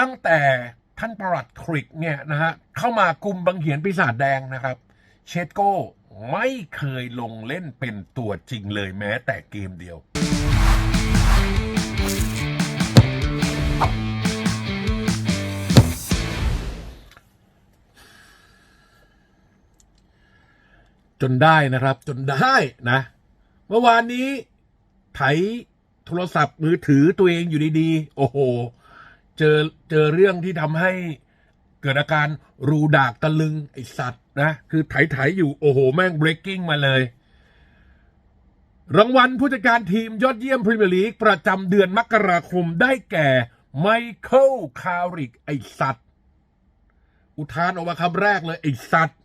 ตั้งแต่ท่านประหลัดคริกเนี่ยนะฮะเข้ามากุมบังเหียนปีศาจแดงนะครับ เชดโก้ไม่เคยลงเล่นเป็นตัวจริงเลยแม้แต่เกมเดียว จนได้นะครับจนได้นะ เมื่อวานนี้ไถโทรศัพท์มือถือตัวเองอยู่ดีๆ โอ้โห เจอเจอเรื่องที่ทำให้เกิดอาการรูดากตะลึงไอสัตว์นะ คือไถไถๆอยู่ โอ้โห แม่ง breaking มาเลย รางวัลผู้จัดการทีมยอดเยี่ยมพรีเมียร์ลีกประจำเดือนมกราคมได้แก่ไมเคิลคาริก ไอสัตว์ อุทานออกมาคำแรกเลย ไอสัตว์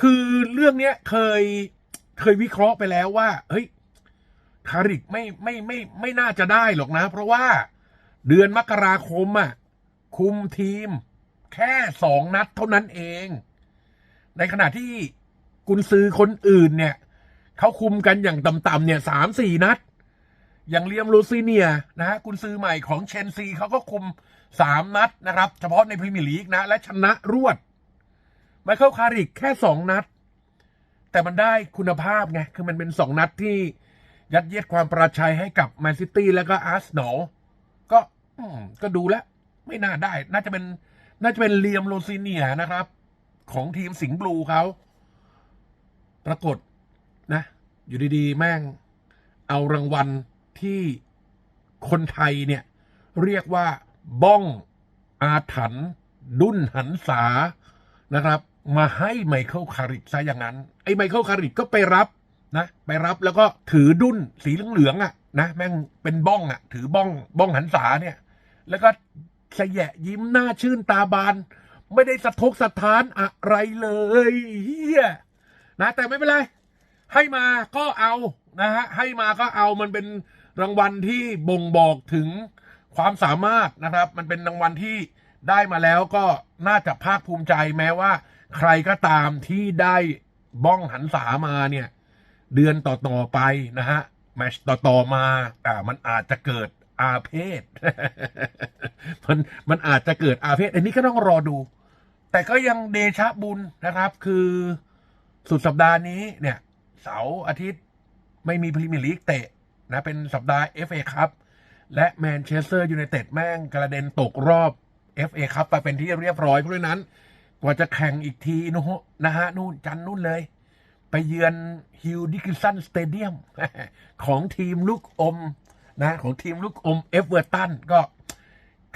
คือเรื่องเนี้ยเคยเคยวิเคราะห์ไปแล้วว่า เฮ้ยคาริกไม่ไม่ไม่ไม่น่าจะได้หรอกนะ เพราะว่า เดือนมกราคมอะ คุมทีม แค่สองนัดเท่านั้นเอง ในขณะที่กุนซือคนอื่นเนี่ยเขาคุมกันอย่างต่ำๆเนี่ยสามสี่นัด อย่างเลียมลูซิเนียนะฮะกุนซือใหม่ของเชนซีเขาก็คุมสามนัดนะครับ เฉพาะในพรีเมียร์ลีกนะ และชนะรวดไมเคิลคาริกแค่สองนัด แต่มันได้คุณภาพไง คือมันเป็นสองนัดที่ยัดเยียดความประชัยให้กับแมนซิตี้แล้วก็อาร์เซนอล ก็ก็ดูแล้ว ไม่น่าได้ น่าจะเป็น น่าจะเป็นเลียมโรซิเนียนะครับ ของทีมสิงห์บลูเขา ปรากฏนะ อยู่ดีๆ แม่ง เอารางวัลที่คนไทยเนี่ย เรียกว่าบ้องอาถรรพ์ดุนหันษานะครับ มาให้ไมเคิลคาริกซะอย่างนั้น ไอ้ไมเคิลคาริกก็ไปรับนะ ไปรับแล้วก็ถือดุนสีเหลืองๆอะ นะแม่งเป็นบ้องอะ ถือบ้องบ้องหันษาเนี่ย แล้วก็สะแยะยิ้มหน้าชื่นตาบาน ไม่ได้สะทกสะท้านอะไรเลยเฮียนะแต่ไม่เป็นไร ให้มาก็เอานะฮะให้มาก็เอามันเป็นรางวัลที่บ่งบอกถึงความสามารถนะครับ มันเป็นรางวัลที่ได้มาแล้วก็น่าจะภาคภูมิใจแม้ว่า ใครก็ตามที่ได้บ้องหันษามาเนี่ย เดือนต่อ ๆ ไปนะฮะ แมชต่อๆมาอ่ามันอาจจะเกิดอาเพศ มันมันอาจจะเกิดอาเพศ อันนี้ก็ต้องรอดู แต่ก็ยังเดชะบุญนะครับ คือสุดสัปดาห์นี้เนี่ย เสาร์อาทิตย์ไม่มีพรีเมียร์ลีกเตะนะ เป็นสัปดาห์ FA ครับ และแมนเชสเตอร์ยูไนเต็ดแม่งกระเด็นตกรอบ FA ครับไปเป็นที่เรียบร้อยเพราะฉะนั้น กว่าจะแข่งอีกทีนะฮะนะฮะนู่นจันนู่นเลย ไปเยือนฮิวดิกิสันสเตเดียมของทีมลูกอมนะของทีมลูกอมเอฟเวอร์ตันก็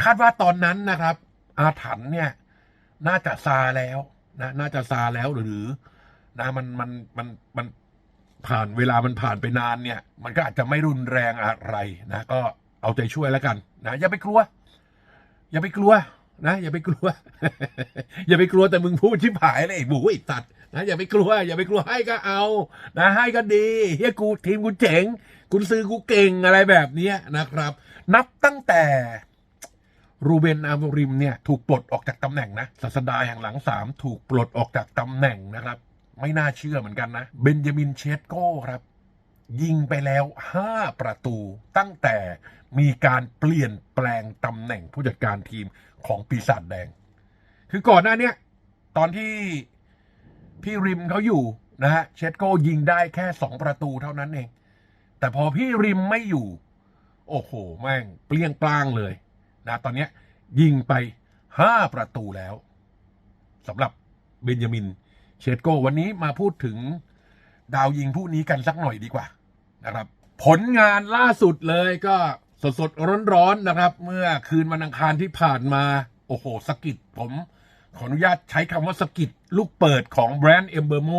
คาดว่าตอนนั้นนะครับ อาถรรพ์เนี่ย น่าจะซาแล้วนะน่าจะซาแล้วหรือนะมันมันมันมันผ่านเวลามันผ่านไปนานเนี่ย มันก็อาจจะไม่รุนแรงอะไรนะก็เอาใจช่วยแล้วกันนะอย่าไปกลัว อย่าไปกลัวนะอย่าไปกลัว อย่าไปกลัวแต่มึงพูดชิบหายเลยไอ้บูไอ้ตัด นะอย่าไปกลัว อย่าไปกลัวให้ก็เอา นะให้ก็ดีเฮียกูทีมกูเจ๋งคุณซื้อกูเก่งอะไรแบบนี้นะครับ นับตั้งแต่รูเบนอาโมริมเนี่ยถูกปลดออกจากตำแหน่งนะศาสดาแห่งหลังสามถูกปลดออกจากตำแหน่งนะครับ ไม่น่าเชื่อเหมือนกันนะ เบนจามินเชสโก้ครับ ยิงไปแล้ว 5 ประตูตั้งแต่มีการเปลี่ยนแปลงตำแหน่งผู้จัดการทีมของปีศาจแดง คือก่อนหน้านี้ตอนที่ พี่ริมเขาอยู่นะฮะเชสโก้ยิงได้แค่2ประตูเท่านั้นเอง แต่พอพี่ริมไม่อยู่ โอ้โห แม่งเปลี่ยงปลางเลยนะตอนนี้ยิงไป5ประตูแล้วสำหรับเบนจามินเชสโกวันนี้มาพูดถึงดาวยิงผู้นี้กันสักหน่อยดีกว่านะครับ ผลงานล่าสุดเลยก็สดสดร้อนร้อนๆนะครับ เมื่อคืนวันอังคารที่ผ่านมา โอ้โหสกิดผม ขออนุญาตใช้คำว่าสกิดลูกเปิดของแบรนด์เอมเบอร์โม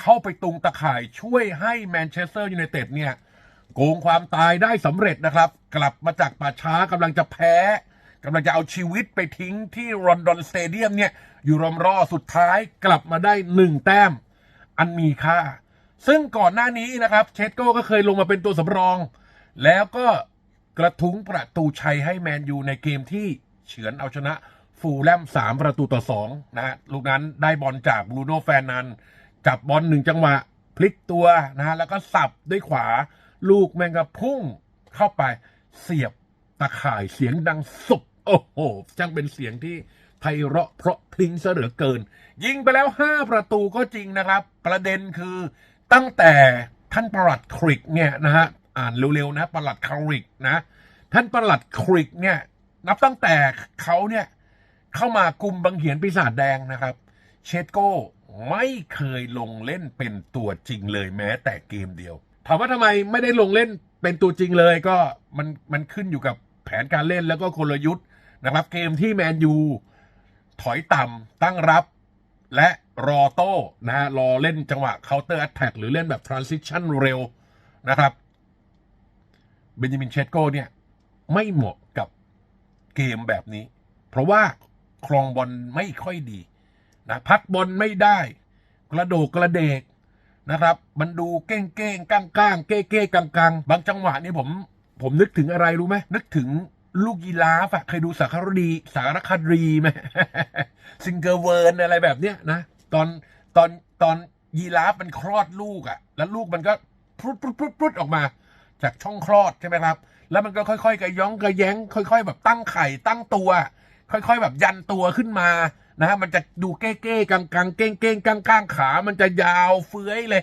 เข้าไปตุงตะข่ายช่วยให้แมนเชสเตอร์ยูไนเต็ดเนี่ย โกงความตายได้สำเร็จนะครับ กลับมาจากป่าช้ากำลังจะแพ้กำลังจะเอาชีวิตไปทิ้งที่รอนดอนสเตเดียมเนี่ย อยู่รอมรอสุดท้ายกลับมาได้หนึ่งแต้ม อันมีค่า ซึ่งก่อนหน้านี้นะครับ เชสโก้ก็เคยลงมาเป็นตัวสำรอง แล้วก็กระทุ้งประตูชัยให้แมนยูในเกมที่เฉือนเอาชนะ ฟูลแลมสามประตูต่อสองนะฮะลูกนั้นได้บอลจากบรูโน่แฟนนัน จับบอลหนึ่งจังหวะ พลิกตัวนะฮะแล้วก็สับด้วยขวา ลูกแมงกะพุ่งเข้าไปเสียบตะข่ายเสียงดังสุบโอ้โหช่างเป็นเสียงที่ไพเราะเพราะพริ้งเหลือเกิน ยิงไปแล้ว 5 ประตูก็จริงนะครับ ประเด็นคือตั้งแต่ท่านประหลัดคริกเนี่ยนะฮะอ่านเร็วๆนะประหลัดคริกนะ ท่านประหลัดคริกเนี่ยนับตั้งแต่เขาเนี่ย เข้ามากุมบังเหียนปีศาจแดงนะครับ เชดโก้ไม่เคยลงเล่นเป็นตัวจริงเลยแม้แต่เกมเดียว ถามว่าทำไมไม่ได้ลงเล่นเป็นตัวจริงเลยก็มันมันขึ้นอยู่กับแผนการเล่นแล้วก็กลยุทธ์นะครับ เกมที่แมนยูถอยต่ำตั้งรับและรอโต้นะฮะรอเล่นจังหวะ counter attack หรือเล่นแบบ transition เร็วนะครับเบนจามินเชดโก้เนี่ย ไม่เหมาะกับเกมแบบนี้ เพราะว่า ครองบอลไม่ค่อยดีนะพักบอลไม่ได้ กระโดดกระเดกนะครับ มันดูเก้งเก้งก้างก้างเก้เก้กังกังบางจังหวะนี่ผม ผมนึกถึงอะไรรู้ไหมนึกถึงลูกยีราฟอะเคยดูสารคดีสารคดีไหมซิงเกิลเวิร์นอะไรแบบเนี้ยนะ ตอนตอนตอนยีราฟมันคลอดลูกอะ่ะแล้วลูกมันก็พรุดพรุดพรุดพรุดออกมา จากช่องคลอดใช่ไหมครับ แล้วมันก็ค่อยๆกระย้องกระแย้ง ค่อย ๆ แบบตั้งไข่ตั้งตัว ค่อยๆ แบบยันตัวขึ้นมานะฮะมันจะดูเก้เก้กังกังเก้งเก้งก้างก้างขา มันจะยาวเฟื้อยเลย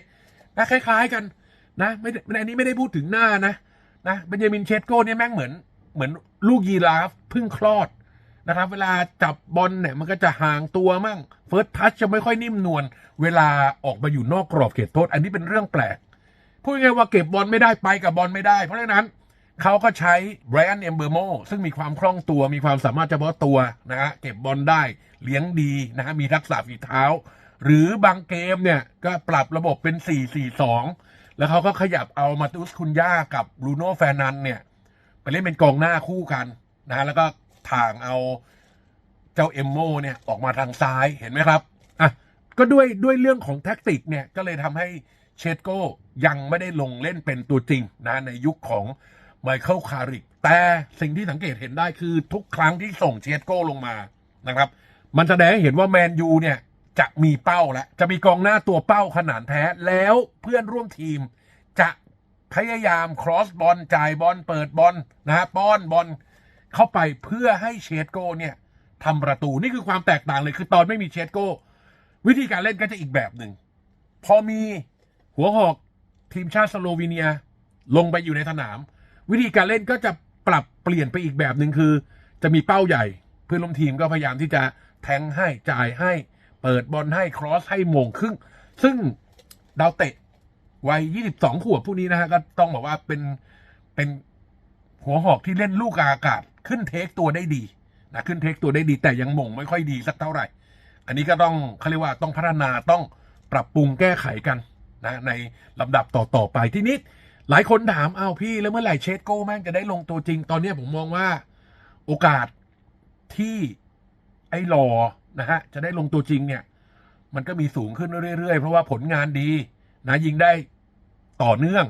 นะคล้าย ๆกันนะไม่อันนี้ไม่ได้พูดถึงหน้านะนะเบนจามินเชสโก้เนี่ยแม่งเหมือนเหมือนลูกยีราฟเพิ่งคลอดนะครับ เวลาจับบอลเนี่ยมันก็จะห่างตัวมั่งเฟิร์สทัชจะไม่ค่อยนิ่มนวลเวลาออกมาอยู่นอกกรอบเขตโทษ อันนี้เป็นเรื่องแปลกพูดง่ายว่าเก็บบอลไม่ได้ไปกับบอลไม่ได้ เพราะฉะนั้น เขาก็ใช้ไบรอันเอมเบอร์โมซึ่งมีความคล่องตัวมีความสามารถเฉพาะตัวนะฮะเก็บบอลได้เลี้ยงดีนะฮะมีทักษะฝีเท้า หรือบางเกมเนี่ย ก็ปรับระบบเป็น 4-4-2 แล้วเขาก็ขยับเอามาตุสคุนย่ากับบรูโน่แฟนันเนี่ย ไปเล่นเป็นกองหน้าคู่กันนะฮะแล้วก็ถ่างเอาเจ้าเอมโมเนี่ยออกมาทางซ้ายเห็นไหมครับอะก็ด้วยด้วยเรื่องของแท็กติกเนี่ยก็เลยทำให้เชดโก้ยังไม่ได้ลงเล่นเป็นตัวจริงนะในยุคของ ไมเคิลคาริก แต่สิ่งที่สังเกตเห็นได้คือทุกครั้งที่ส่งเชดโก้ลงมานะครับ มันแสดงให้เห็นว่าแมนยูเนี่ยจะมีเป้าแล้วจะมีกองหน้าตัวเป้าขนาดแท้แล้วเพื่อนร่วมทีม จะพยายามครอสบอลจ่ายบอลเปิดบอลนะฮะป้อนบอลเข้าไปเพื่อให้เชดโก้เนี่ยทำประตูนี่คือความแตกต่างเลยคือตอนไม่มีเชดโก้ วิธีการเล่นก็จะอีกแบบหนึ่ง พอมีหัวหอกทีมชาติสโลวีเนียลงไปอยู่ในสนาม วิธีการเล่นก็จะปรับเปลี่ยนไปอีกแบบหนึ่งคือ จะมีเป้าใหญ่ เพื่อนร่วมทีมก็พยายามที่จะแทงให้จ่ายให้ เปิดบอลให้ครอสให้โมงครึ่ง ซึ่งดาวเตะวัย 22 ขวบผู้นี้นะฮะก็ต้องบอกว่าเป็นเป็นหัวหอกที่เล่นลูกอากาศ ขึ้นเทคตัวได้ดีนะขึ้นเทคตัวได้ดีแต่ยังมงไม่ค่อยดีสักเท่าไหร่ อันนี้ก็ต้องเขาเรียกว่าต้องพัฒนาต้องปรับปรุงแก้ไขกันนะในลำดับต่อๆไปที่นี้ หลายคนถามอ้าวพี่แล้วเมื่อไหร่เชดโก้แม่งจะได้ลงตัวจริง ตอนนี้ผมมองว่าโอกาสที่ไอ้หลอนะฮะจะได้ลงตัวจริงเนี่ย มันก็มีสูงขึ้นเรื่อยๆ เพราะว่าผลงานดี นะยิงได้ต่อเนื่อง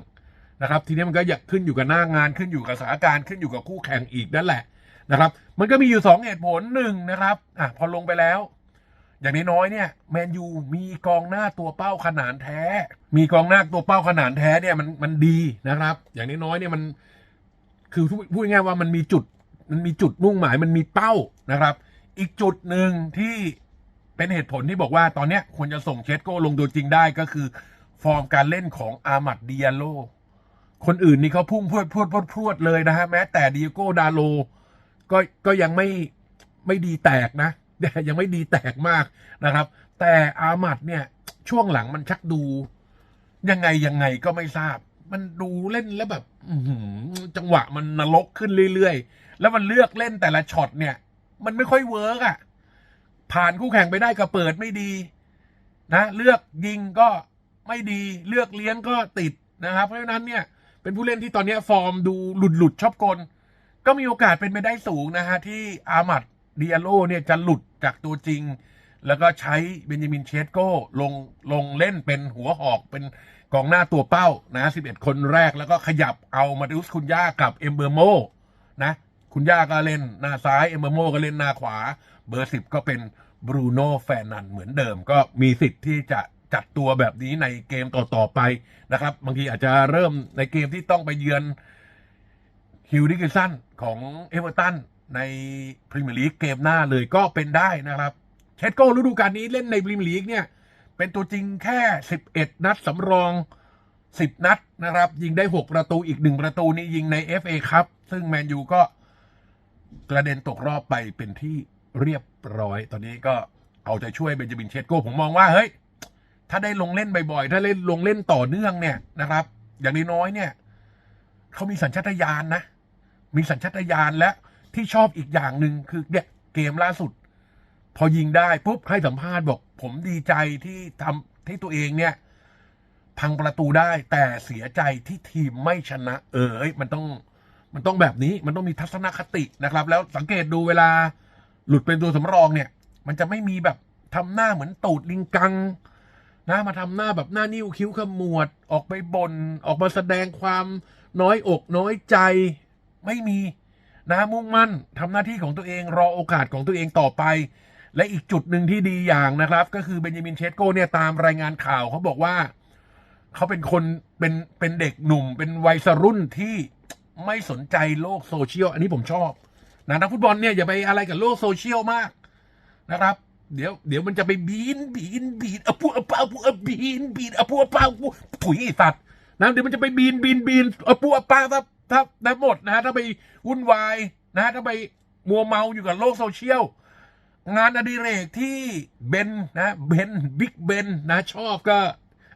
นะครับ ทีนี้มันก็อยากขึ้นอยู่กับหน้างานขึ้นอยู่กับสถานการณ์ขึ้นอยู่กับคู่แข่งอีกนั่นแหละนะครับ มันก็มีอยู่สองเหตุผลหนึ่งนะครับอะพอลงไปแล้ว อย่างน้อยๆเนี่ยแมนยูมีกองหน้าตัวเป้าขนาดแท้ มีกองหน้าตัวเป้าขนาดแท้เนี่ยมันมันดีนะครับ อย่างน้อยๆเนี่ยมันคือพูดง่ายๆว่ามันมีจุดมันมีจุดมุ่งหมายมันมีเป้านะครับ อีกจุดหนึ่งที่เป็นเหตุผลที่บอกว่าตอนเนี้ยควรจะส่งเชสโก้ลงตัวจริงได้ก็คือ ฟอร์มการเล่นของอามัดเดียโล คนอื่นนี่เขาพุ่งพรวดพรวดพรวดพรวดเลยนะฮะแม้แต่ดิโก้ดาโลก็ก็ยังไม่ไม่ดีแตกนะ ยังไม่ดีแตกมากนะครับ แต่อามัดเนี่ยช่วงหลังมันชักดู ยังไงยังไงก็ไม่ทราบ มันดูเล่นแล้วแบบจังหวะมันนรกขึ้นเรื่อยๆ แล้วมันเลือกเล่นแต่ละช็อตเนี่ย มันไม่ค่อยเวิร์กอะ ผ่านคู่แข่งไปได้ก็เปิดไม่ดี นะเลือกยิงก็ไม่ดี เลือกเลี้ยงก็ติดนะครับ เพราะฉะนั้นเนี่ย เป็นผู้เล่นที่ตอนนี้ฟอร์มดูหลุดหลุดๆชอบกล ก็มีโอกาสเป็นไปได้สูงนะฮะที่อามัดเดียโลเนี่ยจะหลุด จากตัวจริง แล้วก็ใช้เบนจามินเชสโก้ลงลงเล่นเป็นหัวหอกเป็นกองหน้าตัวเป้านะ11 คนแรกแล้วก็ขยับเอามาดิอุสคุณย่ากับเอมเบอร์โมนะคุณย่าก็เล่นหน้าซ้าย เอมเบอร์โมก็เล่นหน้าขวา เบอร์สิบก็เป็นบรูโน่แฟร์นันเหมือนเดิม ก็มีสิทธิ์ที่จะจัดตัวแบบนี้ในเกมต่อ ๆ ไปนะครับ บางทีอาจจะเริ่มในเกมที่ต้องไปเยือนฮิวดิกิสันของเอเวอร์ตัน ในพรีเมียร์ลีกเกมหน้าเลยก็เป็นได้นะครับเชสโก้ฤดูกาลนี้เล่นในพรีเมียร์ลีกเนี่ย เป็นตัวจริงแค่ 11 นัดสำรอง 10 นัดนะครับ ยิงได้ 6 ประตูอีกหนึ่งประตูนี่ยิงใน FA ครับซึ่งแมนยูก็กระเด็นตกรอบไปเป็นที่เรียบร้อย ตอนนี้ก็เอาใจช่วยเบนจามินเชสโก้ผมมองว่าเฮ้ยถ้าได้ลงเล่นบ่อยๆ ถ้าเล่นลงเล่นต่อเนื่องเนี่ยนะครับ อย่างน้อยๆเนี่ยเขามีสัญชาตญาณนะ มีสัญชาตญาณและ ที่ชอบอีกอย่างหนึ่งคือเนี่ยเกมล่าสุด พอยิงได้ปุ๊บให้สัมภาษณ์บอก ผมดีใจที่ทำที่ตัวเองเนี่ย พังประตูได้ แต่เสียใจที่ทีมไม่ชนะ เออเอ้ยมันต้อง มันต้องแบบนี้มันต้องมีทัศนคตินะครับ แล้วสังเกตดูเวลาหลุดเป็นตัวสำรองเนี่ย มันจะไม่มีแบบทำหน้าเหมือนตูดลิงกังนะมาทำหน้าแบบหน้านิ้วคิ้วขมวด ออกไปบน่นออกมาแสดงความน้อยอกน้อยใจ ไม่มี นะมุ่งมั่นทำหน้าที่ของตัวเองรอโอกาสของตัวเองต่อไป และอีกจุดหนึ่งที่ดีอย่างนะครับ ก็คือเบนจามินเชสโกเนี่ยตามรายงานข่าวเขาบอกว่าเขาเป็นคนเป็นเป็นเด็กหนุ่ม เป็นวัยรุ่นที่ไม่สนใจโลกโซเชียลอันนี้ผมชอบนะนักฟุตบอลเนี่ยอย่าไปอะไรกับโลกโซเชียลมากนะครับ เดี๋ยวเดี๋ยวมันจะไปบีนบีนบีนอะพูอะปาพูอะบีนบีนอะพูอะปาพูถุยสัตว์นะเดี๋ยวมันจะไปบีนบีนบีนอะพูอะปาถ้า ถ้าถ้าหมดนะฮะถ้าไปวุ่นวายนะฮะถ้าไปมัวเมาอยู่กับโลกโซเชียลงานอดิเรกที่เบนนะเบนบิ๊กเบนนะชอบก็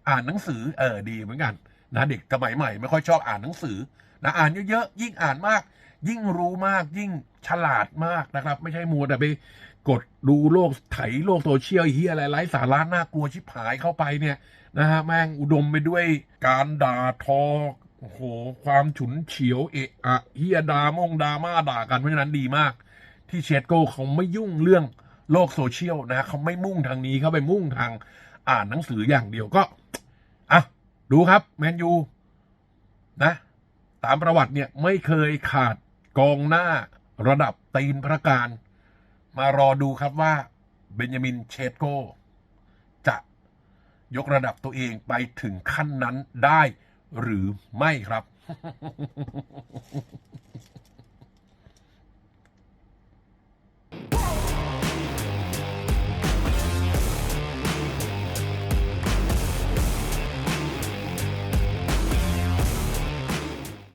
อ่านหนังสือเออดีเหมือนกันนะเด็กสมัยใหม่ ไม่ค่อยชอบอ่านหนังสือนะอ่านเยอะๆยิ่งอ่านมาก ยิ่งรู้มากยิ่งฉลาดมากนะครับ ไม่ใช่มัวแต่ไปกดดูโลกไถโลกโซเชียลเฮียอะไรไร้สาระน่ากลัวชิบหายเข้าไปเนี่ยนะฮะแม่งอุดมไปด้วยการด่าทอ โอ้โห ความฉุนเฉียวเอะอะเฮียดามองดาม่าด่ากันเพราะฉะนั้นดีมาก ที่เชดโก้เขาไม่ยุ่งเรื่องโลกโซเชียลนะเขาไม่มุ่งทางนี้เขาไปมุ่งทางอ่านหนังสืออย่างเดียวก็อะดูครับ แมนยูนะ ตามประวัติเนี่ยไม่เคยขาดกองหน้าระดับตีนพระการ มารอดูครับว่าเบนจามินเชดโก้จะยกระดับตัวเองไปถึงขั้นนั้นได้ หรือไม่ครับ